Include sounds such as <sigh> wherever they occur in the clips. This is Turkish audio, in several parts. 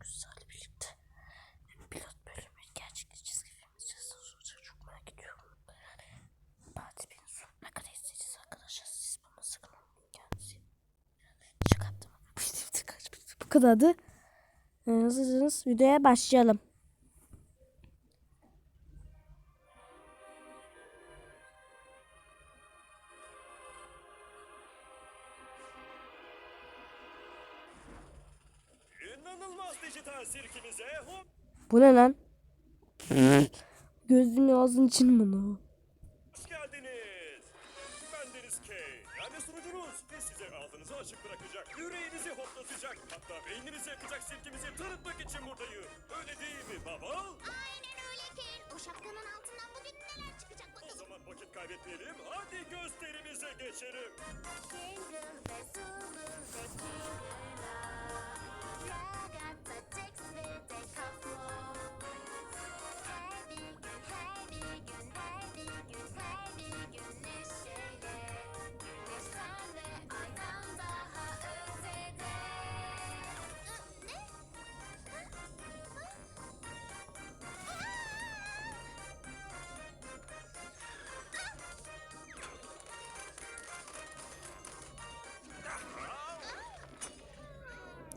Güzel'le birlikte pilot bölümü gerçekçi çizgi film izleyeceğiz. Nasıl olacak çok merak ediyorum. Fatih Bey'in sonuna kadar izleyeceğiz arkadaşlar. Siz bana sakın olmayın kendisi. Çıkarttım. <laughs> Bu kadardı. Ee, Hazırsanız videoya başlayalım. Bu ne lan? Gözlüğün ağzının için bunu. geldiniz. Ben Deniz K. Yani sunucunuz ve size ağzınızı açık bırakacak, yüreğinizi hoplatacak, hatta beyninizi yakacak sirkimizi tanıtmak için buradayım. Öyle değil mi baba? Aynen öyle Ken. O şapkanın altından bugün neler çıkacak O bakalım. zaman vakit kaybetmeyelim, hadi gösterimize geçelim. Jingle ve Zulu ve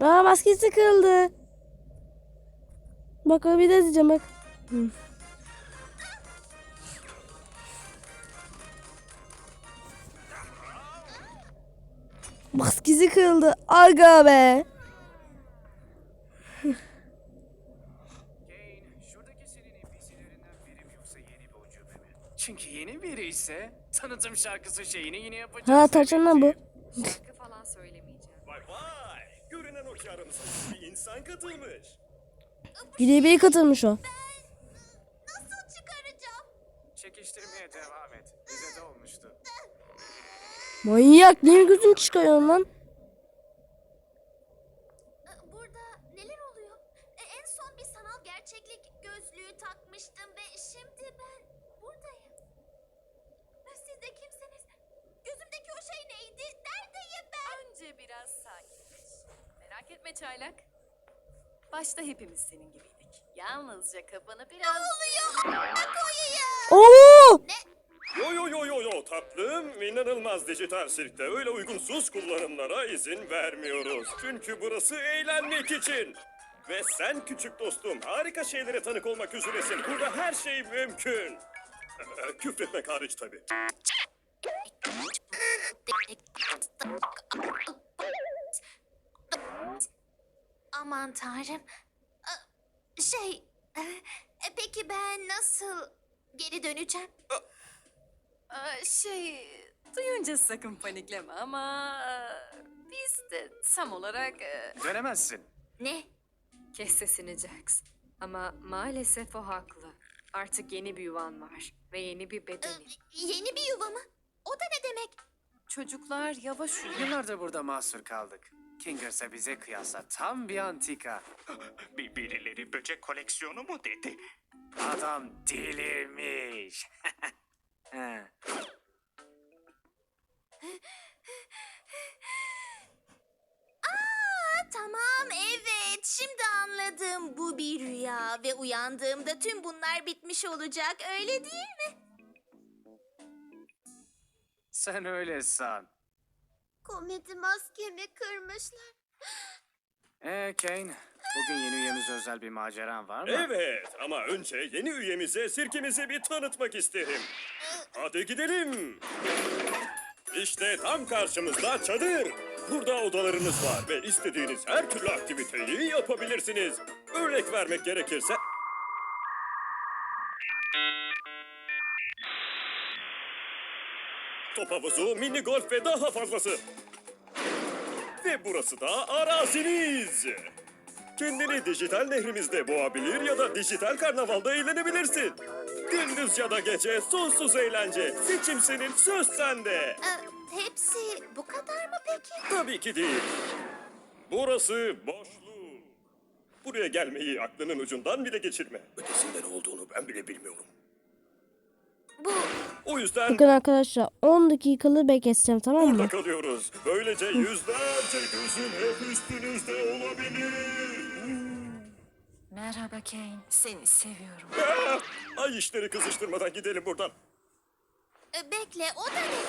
Aa maskesi kırıldı. Bak o bir de diyeceğim bak. Hı. Maskesi kırıldı. Aga be. Çünkü yeni biri ise tanıtım şarkısı şeyini yine yapacağız. Ha tavşan lan bu. Şarkı falan söylemeyeceğim. Vay vay, görünen o ki aramıza bir insan katılmış. Birebir katılmış o. Nasıl çıkaracağım? Çekiştirmeye devam et. Bize de olmuştu. Manyak niye gözün çıkıyor lan? Ee, Burada neler oluyor? Ee, En son bir sanal gerçeklik gözlüğü takmıştım ve şimdi ben buradayım. Ee, Siz de kimsiniz? Gözümdeki o şey neydi? Neredeyim ben? Önce biraz sakinleş. Merak etme çaylak. Başta hepimiz senin gibiydik. Yalnızca kafanı biraz... oluyor? Koyayım. Oo! Yo yo yo yo yo tatlım inanılmaz dijital sirkte öyle uygunsuz kullanımlara izin vermiyoruz. Çünkü burası eğlenmek için. Ve sen küçük dostum harika şeylere tanık olmak üzeresin. Burada her şey mümkün. Ee, Küfretmek hariç tabii. Aman tanrım. Şey, e, peki ben nasıl geri döneceğim? Şey... Duyunca sakın panikleme ama... e, Biz de tam olarak... e, Dönemezsin. Ne? Kes sesini Jax. Ama maalesef o haklı. Artık yeni bir yuvan var. Ve yeni bir Ee, bedenin. Yeni bir yuva mı? O da ne demek? Çocuklar yavaş uyuyun. Yıllardır burada mahsur kaldık. Kingers'a bize kıyasla tam bir antika. <gasps> Bir birileri böcek koleksiyonu mu dedi? Adam delirmiş. <laughs> He. Aa, tamam evet şimdi anladım bu bir rüya ve uyandığımda tüm bunlar bitmiş olacak öyle değil mi? Sen öyle san. Komedi maskemi kırmışlar. Ee Kane, bugün yeni üyemiz özel bir maceran var mı? Evet ama önce yeni üyemize sirkimizi bir tanıtmak isterim. Hadi gidelim. İşte tam karşımızda çadır. Burada odalarınız var ve istediğiniz her türlü aktiviteyi yapabilirsiniz. Örnek vermek gerekirse... Top havuzu, mini golf ve daha fazlası. Ve burası da araziniz. Kendini dijital nehrimizde boğabilir ya da dijital karnavalda eğlenebilirsin. Gündüz ya da gece sonsuz eğlence. Seçim senin, söz sende. Ee, hepsi bu kadar mı peki? Tabii ki değil. Burası boşluğu. Buraya gelmeyi aklının ucundan bile geçirme. Ötesinde ne olduğunu ben bile bilmiyorum. Bu O yüzden Bakın arkadaşlar 10 dakikalı bekleteceğim tamam mı? burada kalıyoruz. Böylece yüzlerce gözün hep üstünüzde olabilir. Merhaba Kane. Seni seviyorum. Ah! Ay işleri kızıştırmadan gidelim buradan. E, bekle o da ne?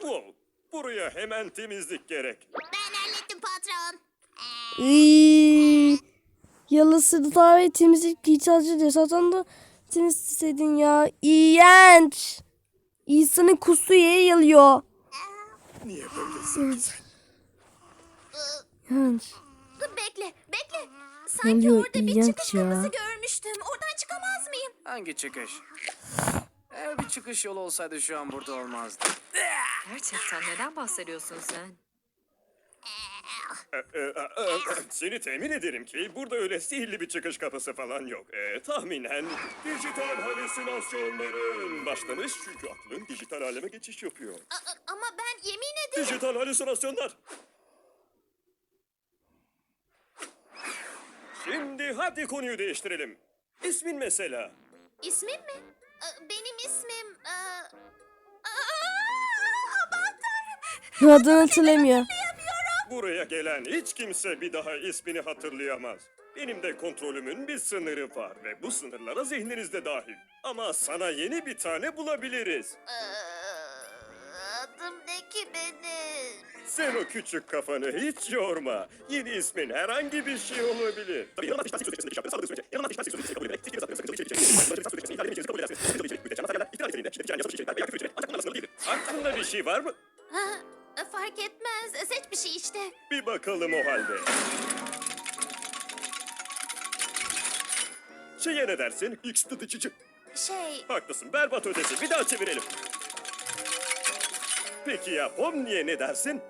Wow, buraya hemen temizlik gerek. Ben hallettim patron. İyi. Yalısı da ve temizlik ihtiyacı diyor. Zaten da temizleseydin ya. İğrenç. İnsanın kusu yere yalıyor. Niye böylesin? İğrenç. Bekle bekle. Sanki Oluyor, orada bir çıkış ya. kapısı görmüştüm. Oradan çıkamaz mıyım? Hangi çıkış? Eğer bir çıkış yolu olsaydı şu an burada olmazdı. Gerçekten neden bahsediyorsun sen? Ee, <laughs> Seni temin ederim ki burada öyle sihirli bir çıkış kapısı falan yok. Ee, tahminen dijital halüsinasyonların başlamış çünkü aklın dijital aleme geçiş yapıyor. A- ama ben yemin ederim. Dijital halüsinasyonlar. Şimdi hadi konuyu değiştirelim. İsmin mesela. İsmim mi? Benim ismim... e, Aa, Aman tanrım. Adını hatırlamıyor. Buraya gelen hiç kimse bir daha ismini hatırlayamaz. Benim de kontrolümün bir sınırı var ve bu sınırlara zihniniz de dahil. Ama sana yeni bir tane bulabiliriz. Ee, Adım ne ki benim? Sen o küçük kafanı hiç yorma. Yeni ismin herhangi bir şey olabilir. Aklında bir şey var mı? Fark etmez. Seç bir şey işte. Bir bakalım o halde. Şeye ne dersin? X tutucu. Şey, Haklısın berbat ötesi. Bir daha çevirelim. Peki ya Pomni'ye ne dersin?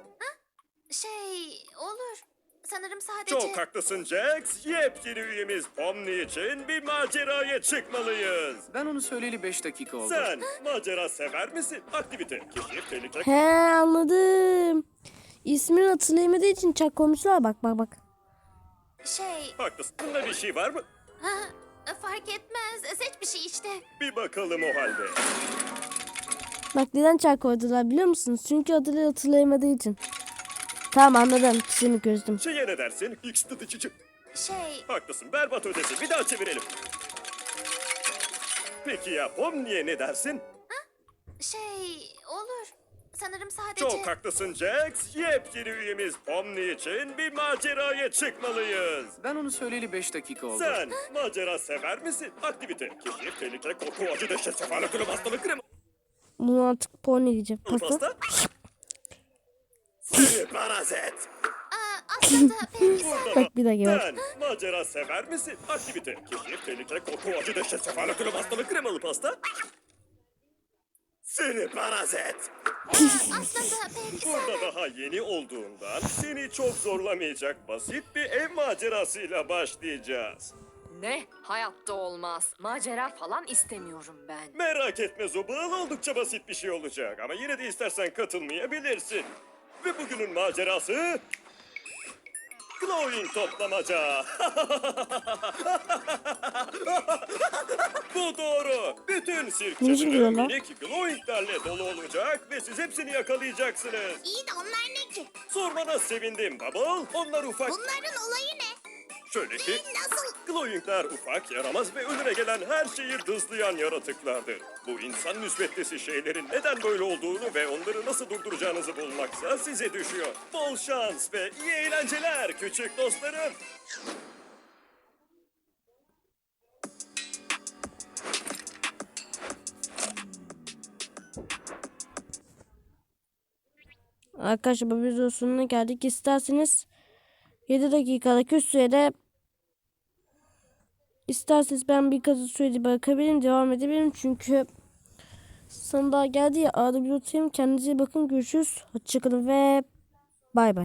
şey. Sanırım sadece... Çok haklısın Jax. Yepyeni üyemiz Pomni için bir maceraya çıkmalıyız. Ben onu söyleyeli 5 dakika oldu. Sen macera sever misin? Aktivite, keşif, tehlike. He anladım. İsmini hatırlayamadığı için çak koymuşlar. Bak bak bak. Şey, Haklısın. Bunda bir şey var mı? ha, fark etmez. Seç bir şey işte. Bir bakalım o halde. Bak neden çak koydular biliyor musunuz? Çünkü adını hatırlayamadığı için. Tamam anladım. Şimdi gözüm. Şeye ne dersin? X tutucu. Şey, Haklısın berbat ötesi. Bir daha çevirelim. Peki ya Pomni'ye ne dersin? şey olur. Sanırım sadece... Çok haklısın Jax. Yepyeni üyemiz Pomni için bir maceraya çıkmalıyız. Ben onu söyleyeli 5 dakika oldu. Sen macera sever misin? Aktivite, keşif, tehlike, korku, acı, dehşet, sefalet, ölüm, hastalık, krem, Bunu artık porno diyeceğim. Pasta. pasta. Aa, aslında <laughs> pek Bak bir dakika bak. Sen macera sever misin? Aktivite, keşif, tehlike, korku, acı, dehşet, sefalet, ölüm, hastalık, kremalı pasta. Seni parazit. aslında pek Burada daha yeni olduğundan seni çok zorlamayacak basit bir ev macerasıyla başlayacağız. Ne? Hayatta olmaz. Macera falan istemiyorum ben. Merak etme Zobal oldukça basit bir şey olacak ama yine de istersen katılmayabilirsin. Ve bugünün macerası... Glowing toplamaca. <laughs> Bu doğru. Bütün sirk Ne minik glowinglerle dolu olacak ve siz hepsini yakalayacaksınız. İyi de onlar ne ki? Sormana sevindim Bubble. Onlar ufak... Bunların olayı ne? Şöyle ki... Nasıl? Glowingler ufak, yaramaz ve önüne gelen her şeyi dızlayan yaratıklardır. Bu insan müsbetlisi şeylerin neden böyle olduğunu ve onları nasıl durduracağınızı bulmaksa size düşüyor. Bol şans ve iyi eğlenceler küçük dostlarım. Arkadaşlar bu videonun sonuna geldik. İsterseniz 7 dakikalık sürede isterseniz ben bir kazı sürede bakabilirim. Devam edebilirim. Çünkü sana daha geldi ya. Arada bir tutayım. Kendinize iyi bakın. Görüşürüz. Hoşçakalın ve bay bay.